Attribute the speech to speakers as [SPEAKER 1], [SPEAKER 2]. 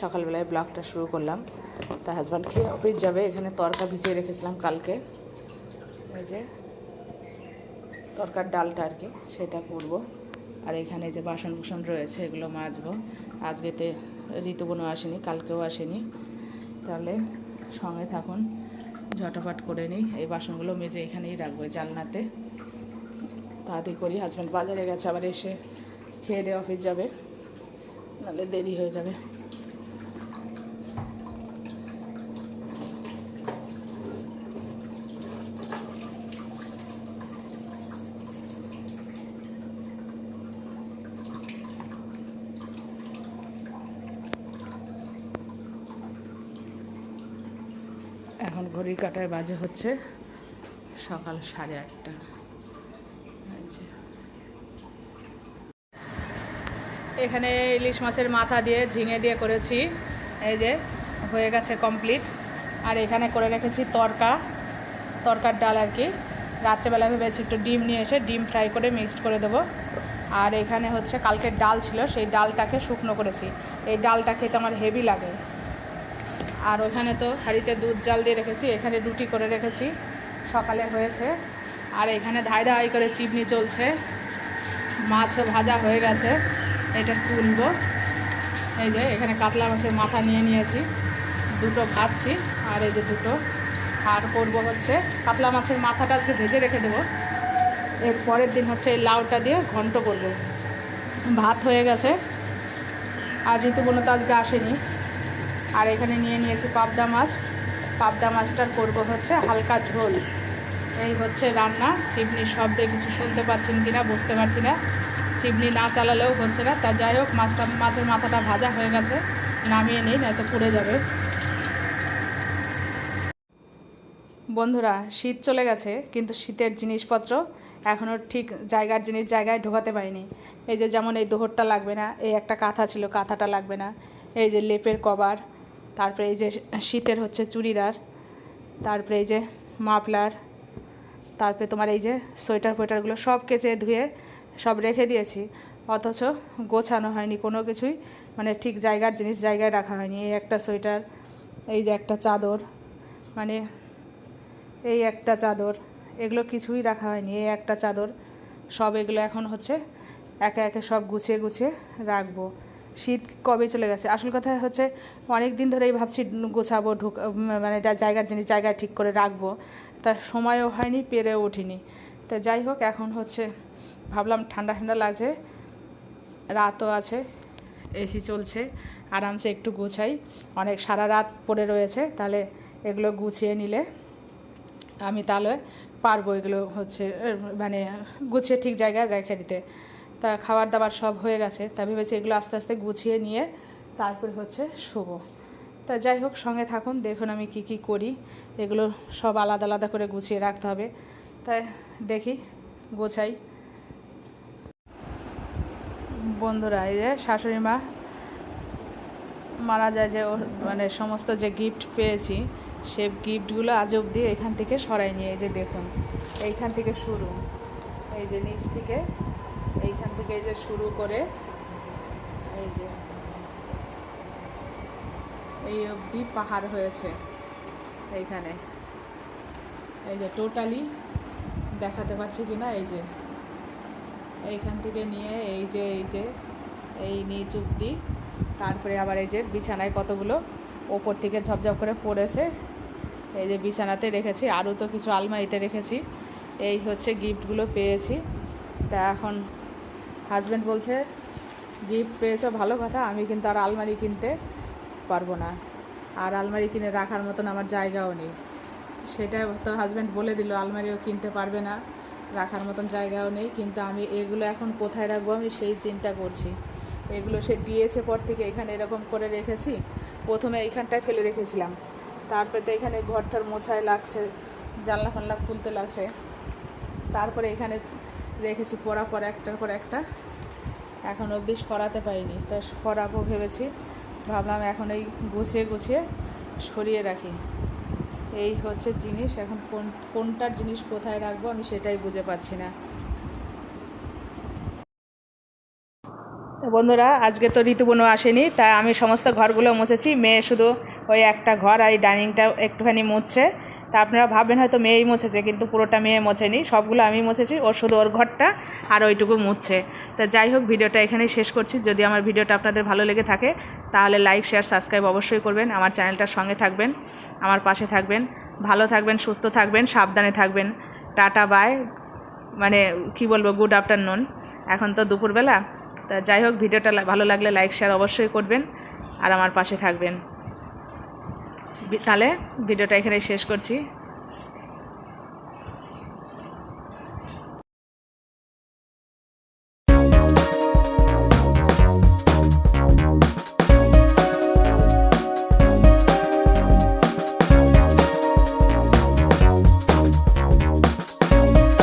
[SPEAKER 1] সকালবেলায় ব্লগটা শুরু করলাম। তা হাজব্যান্ড খেয়ে অফিস যাবে, এখানে তরকা ভিজিয়ে রেখেছিলাম কালকে। এই যে তরকার ডালটা আর কি, সেটা করব। আর এখানে যে বাসন কুসন রয়েছে, এগুলো মাজবো। আজকেতে ঋতুবনও আসেনি, কালকেও আসেনি। তাহলে সঙ্গে থাকুন ঝটাপট করে নিই। এই বাসনগুলো মেজে এখানেই রাখব, এই জানলাতে। তাড়াতাড়ি করি হাজব্যান্ড বাজারে গেছে, আবার এসে খেয়ে দিয়ে অফিস যাবে। নাহলে দেরি হয়ে যাবে। এখন ঘড়ির কাটায় বাজে হচ্ছে সকাল সাড়ে আটটা। এই যে। এখানে ইলিশ মাছের মাথা দিয়ে ঝিঙে দিয়ে করেছি। এই যে, হয়ে গেছে কমপ্লিট আর এখানে করে রেখেছি তরকা, তরকার ডাল আর কি। রাত্রেবেলা ভেবেছি একটু ডিম নিয়ে এসে ডিম ফ্রাই করে মিক্সড করে দেবো। আর এখানে হচ্ছে কালকের ডাল ছিল, সেই ডালটাকে শুকনো করেছি। এই ডালটা খেতে আমার হেভি লাগে। আর ওখানে তো হাঁড়িতে দুধ জাল দিয়ে রেখেছি, এখানে রুটি করে রেখেছি। সকালে হয়েছে। আর এখানে ধাই ধাই করে চিবনি চলছে। মাছও ভাজা হয়ে গেছে। এটা তুলবো। এই যে এখানে কাতলা মাছের মাথা নিয়ে নিয়েছি। দুটো ভাজছি, আর এই যে দুটো। আর করব হচ্ছে কাতলা মাছের মাথাটা আজকে ভেজে রেখে দেবো। এর পরের দিন হচ্ছে এই লাউটা দিয়ে ঘন্ট করব। ভাত হয়ে গেছে। আর ঋতুবনু তো আজকে আসেনি। আর এখানে নিয়ে নিয়েছি পাবদা মাছ। পাবদা মাছটার করব হচ্ছে হালকা ঝোল। এই হচ্ছে রান্না। চিমনির শব্দে কিছু শুনতে পাচ্ছেন কিনা, বুঝতে পারছি না। চিমনি না চালালেও হচ্ছে না। তা যাই হোক, মাছটা, মাছের মাথাটা ভাজা হয়ে গেছে, নামিয়ে নিই নয়তো পুড়ে যাবে। বন্ধুরা, শীত চলে গেছে, কিন্তু শীতের জিনিসপত্র এখনও ঠিক জায়গার জিনিস জায়গায় ঢোকাতে পারিনি। এই যে যেমন এই দোহরটা লাগবে না, এই একটা কাঁথা ছিল, কাঁথাটা লাগবে না। এই যে লেপের কভার, তারপরে এই যে শীতের হচ্ছে চুড়িদার, তারপরে এই যে মাফলার, তারপরে তোমার এই যে সোয়েটার ফোয়েটারগুলো সব কেচে ধুয়ে সব রেখে দিয়েছি। অথচ গোছানো হয়নি কোনো কিছুই। মানে ঠিক জায়গার জিনিস জায়গায় রাখা হয়নি। এই একটা সোয়েটার, এই যে একটা চাদর মানে এই একটা চাদর, এগুলো কিছুই রাখা হয়নি। এই একটা চাদর, সব এগুলো এখন হচ্ছে একে একে সব গুছিয়ে গুছিয়ে রাখব। শীত কবে চলে গেছে? আসল কথা হচ্ছে অনেক দিন ধরেই ভাবছি গোছাবো, ঢুক মানে জায়গার জিনিস জায়গায় ঠিক করে রাখব। তার সময়ও হয়নি, পেরেও উঠিনি তা যাই হোক, এখন হচ্ছে ভাবলাম ঠান্ডা ঠান্ডা লাগছে, রাতও আছে এসি চলছে, আরামসে একটু গুছাই। অনেক সারা রাত পড়ে রয়েছে, তাহলে এগুলো গুছিয়ে নিলে আমি তাহলে পারব এগুলো হচ্ছে মানে গুছিয়ে ঠিক জায়গায় রেখে দিতে। তা খাবার দাবার সব হয়ে গেছে, তা ভেবেছি এগুলো আস্তে আস্তে গুছিয়ে নিয়ে তারপর হচ্ছে শুবো। তা যাই হোক, সঙ্গে থাকুন, দেখুন আমি কি কি করি। এগুলো সব আলাদা আলাদা করে গুছিয়ে রাখতে হবে। তাই দেখি, গোছাই। বন্ধুরা, এই যে শাশুড়ি মা মারা যায় যে মানে সমস্ত যে গিফট পেয়েছি সে গিফটগুলো আজ অবধি এখান থেকে সরাই নিয়ে, এই যে দেখুন, এইখান থেকে শুরু। এই যে নিচ থেকে, এইখান থেকে এই যে শুরু করে, এই যে এই অবধি পাহাড় হয়েছে, এইখানে। এই যে টোটালি দেখাতে পারছি কিনা, এই যে এইখান থেকে নিয়ে এই যে এই যে, এই নিচ অব্দি তারপরে আবার এই যে বিছানায় কতগুলো ওপর থেকে ঝপঝপ করে পড়েছে। এই যে বিছানাতে রেখেছি, আরও তো কিছু আলমারিতে রেখেছি। এই হচ্ছে গিফটগুলো পেয়েছি। তা এখন হাজব্যান্ড বলছে, গিফট পেয়েছ, ভালো কথা। আমি কিন্তু আর আলমারি কিনতে পারব না। আর আলমারি কিনে রাখার মতন আমার জায়গাও নেই। সেটা তো হাজব্যান্ড বলে দিল, আলমারিও কিনতে পারবে না। রাখার মতন জায়গাও নেই, কিন্তু আমি এগুলো এখন কোথায় রাখব আমি সেই চিন্তা করছি। এগুলো সে দিয়েছে পর থেকে এখানে এরকম করে রেখেছি। প্রথমে এইখানটায় ফেলে রেখেছিলাম। তারপরে তো এখানে ঘরটার মোছায় লাগছে, জানলা ফানলা খুলতে লাগছে। তারপরে এখানে রেখেছি পরা পর একটার পর একটা। এখন অবধি সরাতে পারিনি। তাই সরাবো ভেবেছি। ভাবলাম এখন এই গুছিয়ে গুছিয়ে সরিয়ে রাখি। এই হচ্ছে জিনিস, এখন কোন, কোনটার জিনিস কোথায় রাখব আমি সেটাই বুঝে পাচ্ছি না। বন্ধুরা, আজকে তো ঋতুবনু আসেনি, তাই আমি সমস্ত ঘরগুলো মুছেছি। মেয়ে শুধু ওই একটা ঘর আর এই ডাইনিংটা একটুখানি মুছছে। তা আপনারা ভাববেন হয়তো মেয়েই মুছেছে, কিন্তু পুরোটা মেয়ে মোছেনি। সবগুলো আমি মুছেছি, ওর শুধু ওর ঘরটা আর ওইটুকু মুছছে। তা যাই হোক, ভিডিওটা এখানেই শেষ করছি। যদি আমার ভিডিওটা আপনাদের ভালো লেগে থাকে, তাহলে লাইক, শেয়ার, সাবস্ক্রাইব অবশ্যই করবেন। আমার চ্যানেলটার সঙ্গে থাকবেন, আমার পাশে থাকবেন। ভালো থাকবেন, সুস্থ থাকবেন, সাবধানে থাকবেন। Tata, bye. মানে কি বলব, গুড আফটারনুন। এখন তো দুপুরবেলা। তা যাই হোক, ভিডিওটা ভালো লাগলে লাইক, শেয়ার অবশ্যই করবেন। আর আমার পাশে থাকবেন। তাহলে ভিডিওটা এখানে শেষ করছি।